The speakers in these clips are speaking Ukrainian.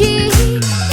你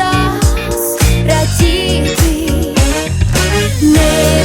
час радіти. Не